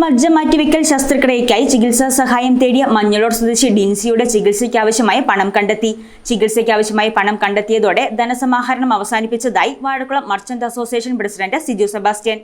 മജ്ജ മാറ്റിവെക്കൽ ശസ്ത്രക്രിയയ്ക്കായി ചികിത്സാ സഹായം തേടിയ മഞ്ഞളൂർ സ്വദേശി ഡിൻസിയുടെ ചികിത്സയ്ക്കാവശ്യമായ പണം കണ്ടെത്തി. ചികിത്സയ്ക്കാവശ്യമായ പണം കണ്ടെത്തിയതോടെ ധനസമാഹരണം അവസാനിപ്പിച്ചതായി Vazhakulam merchant association president Siju Sebastian.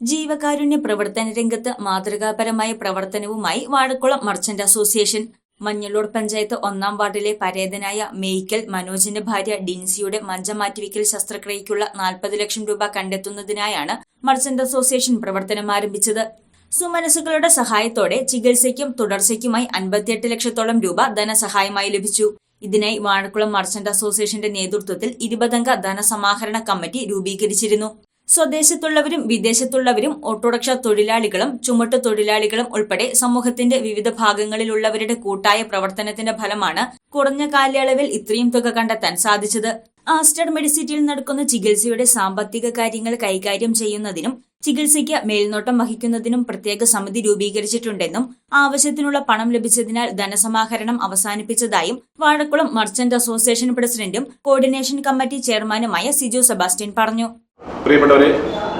ജീവകാരുണ്യ പ്രവർത്തന രംഗത്ത് മാതൃകാപരമായ പ്രവർത്തനവുമായി വാഴക്കുളം മർച്ചന്റ് അസോസിയേഷൻ. മഞ്ഞളൂർ പഞ്ചായത്ത് ഒന്നാം വാർഡിലെ പരേതനായ മേയ്ക്കൽ മനോജിന്റെ ഭാര്യ ഡിൻസിയുടെ മജ്ജ മാറ്റിവെക്കൽ ശസ്ത്രക്രിയയ്ക്കുള്ള നാൽപ്പത് ലക്ഷം രൂപ കണ്ടെത്തുന്നതിനായാണ് മർച്ചന്റ് അസോസിയേഷൻ പ്രവർത്തനം ആരംഭിച്ചത്. സുമനസുകളുടെ സഹായത്തോടെ ചികിത്സയ്ക്കും തുടർച്ചയ്ക്കുമായി അൻപത്തിയെട്ട് ലക്ഷത്തോളം രൂപ ധനസഹായമായി ലഭിച്ചു. ഇതിനായി വാഴക്കുളം മർച്ചന്റ് അസോസിയേഷന്റെ നേതൃത്വത്തിൽ ഇരുപതംഗ ധനസമാഹരണ കമ്മിറ്റി രൂപീകരിച്ചിരുന്നു. സ്വദേശത്തുള്ളവരും വിദേശത്തുള്ളവരും ഓട്ടോറിക്ഷ തൊഴിലാളികളും ചുമട്ടു തൊഴിലാളികളും ഉൾപ്പെടെ സമൂഹത്തിന്റെ വിവിധ ഭാഗങ്ങളിലുള്ളവരുടെ കൂട്ടായ പ്രവർത്തനത്തിന്റെ ഫലമാണ് കുറഞ്ഞ കാലയളവിൽ ഇത്രയും തുക കണ്ടെത്താൻ സാധിച്ചത്. ആസ്റ്റർ മെഡിസിറ്റിയിൽ നടക്കുന്ന ചികിത്സയുടെ സാമ്പത്തിക കാര്യങ്ങൾ കൈകാര്യം ചെയ്യുന്നതിനും ചികിത്സയ്ക്ക് മേൽനോട്ടം വഹിക്കുന്നതിനും പ്രത്യേക സമിതി രൂപീകരിച്ചിട്ടുണ്ടെന്നും ആവശ്യത്തിനുള്ള പണം ലഭിച്ചതിനാൽ ധനസമാഹരണം അവസാനിപ്പിച്ചതായും വാഴക്കുളം മർച്ചന്റ് അസോസിയേഷൻ പ്രസിഡന്റും കോർഡിനേഷൻ കമ്മിറ്റി ചെയർമാനുമായ സിജു സെബാസ്റ്റ്യൻ പറഞ്ഞു. പ്രിയപ്പെട്ടവരെ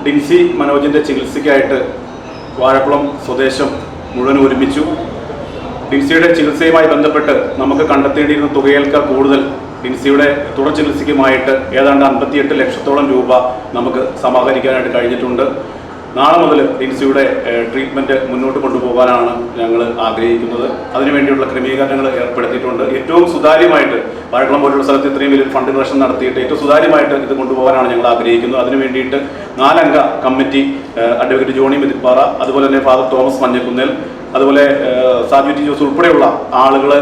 ഡിൻസി മനോജിന്റെ ചികിത്സയ്ക്കായിട്ട് വാഴക്കുളം സ്വദേശം മുഴുവൻ ഒരുമിച്ചു. ഡിൻസിയുടെ ചികിത്സയുമായി ബന്ധപ്പെട്ട് നമുക്ക് കണ്ടെത്തേണ്ടിയിരുന്ന തുകയേൽക്കാർ കൂടുതൽ ഡിൻസിയുടെ തുടർ ചികിത്സയ്ക്കുമായിട്ട് ഏതാണ്ട് അൻപത്തിയെട്ട് ലക്ഷത്തോളം രൂപ നമുക്ക് സമാഹരിക്കാനായിട്ട് കഴിഞ്ഞിട്ടുണ്ട്. നാളെ മുതൽ ഡിൻസിയുടെ ട്രീറ്റ്മെന്റ് മുന്നോട്ട് കൊണ്ടുപോകാനാണ് ഞങ്ങൾ ആഗ്രഹിക്കുന്നത്. അതിനുവേണ്ടിയുള്ള ക്രമീകരണങ്ങൾ ഏർപ്പെടുത്തിയിട്ടുണ്ട്. ഏറ്റവും സുതാര്യമായിട്ട് വഴക്കളം പോലുള്ള സ്ഥലത്ത് ഇത്രയും വലിയൊരു ഫണ്ട് കളക്ഷൻ നടത്തിയിട്ട് ഏറ്റവും സുതാര്യമായിട്ട് ഇത് കൊണ്ടുപോകാനാണ് ഞങ്ങൾ ആഗ്രഹിക്കുന്നത്. അതിനു വേണ്ടിയിട്ട് നാലംഗ കമ്മിറ്റി അഡ്വക്കേറ്റ് ജോണി മെതിപ്പാറ അതുപോലെ തന്നെ ഫാദർ തോമസ് മഞ്ഞക്കുന്നേൽ അതുപോലെ സാജു ടി ജോസ് ഉൾപ്പെടെയുള്ള ആളുകൾ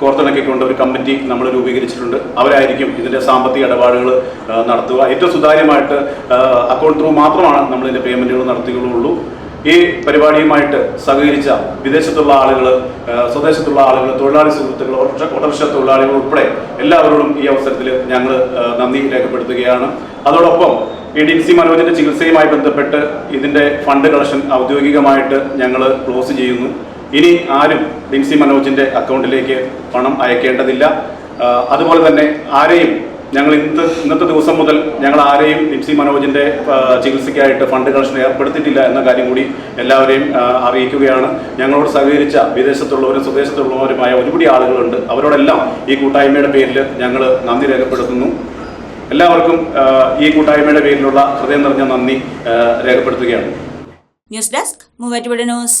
കോർത്തിണക്കിക്കൊണ്ട് ഒരു കമ്മിറ്റി നമ്മൾ രൂപീകരിച്ചിട്ടുണ്ട്. അവരായിരിക്കും ഇതിന്റെ സാമ്പത്തിക ഇടപാടുകൾ നടത്തുക. ഏറ്റവും സുതാര്യമായിട്ട് അക്കൗണ്ട് ത്രൂ മാത്രമാണ് നമ്മൾ ഇതിന്റെ പേയ്മെന്റുകൾ നടത്തുകയുള്ളൂ ഈ പരിപാടിയുമായിട്ട് സഹകരിച്ച വിദേശത്തുള്ള ആളുകൾ സ്വദേശത്തുള്ള ആളുകൾ തൊഴിലാളി സുഹൃത്തുക്കൾ ഓട്ടോറിക്ഷ തൊഴിലാളികൾ ഉൾപ്പെടെ എല്ലാവരോടും ഈ അവസരത്തിൽ ഞങ്ങൾ നന്ദി രേഖപ്പെടുത്തുകയാണ്. അതോടൊപ്പം ഈ ഡി സി മനോജിന്റെ ചികിത്സയുമായി ബന്ധപ്പെട്ട് ഇതിന്റെ ഫണ്ട് കളക്ഷൻ ഔദ്യോഗികമായിട്ട് ഞങ്ങൾ ക്ലോസ് ചെയ്യുന്നു. ഇനി ആരും ബിൻസി മനോജിന്റെ അക്കൗണ്ടിലേക്ക് പണം അയക്കേണ്ടതില്ല. അതുപോലെ തന്നെ ആരെയും ഞങ്ങൾ ഇന്നത്തെ ഇന്നത്തെ ദിവസം മുതൽ ഞങ്ങൾ ആരെയും ബിൻസി മനോജിന്റെ ചികിത്സയ്ക്കായിട്ട് ഫണ്ട് കളക്ഷൻ ഏർപ്പെടുത്തിയിട്ടില്ല എന്ന കാര്യം കൂടി എല്ലാവരെയും അറിയിക്കുകയാണ്. ഞങ്ങളോട് സഹകരിച്ച വിദേശത്തുള്ളവരും സ്വദേശത്തുള്ളവരുമായ ഒരുപാട് ആളുകളുണ്ട്. അവരോടെല്ലാം ഈ കൂട്ടായ്മയുടെ പേരിൽ ഞങ്ങൾ നന്ദി രേഖപ്പെടുത്തുന്നു. എല്ലാവർക്കും ഈ കൂട്ടായ്മയുടെ പേരിലുള്ള ഹൃദയം നിറഞ്ഞ നന്ദി രേഖപ്പെടുത്തുകയാണ്. News desk Muvattupuzha news.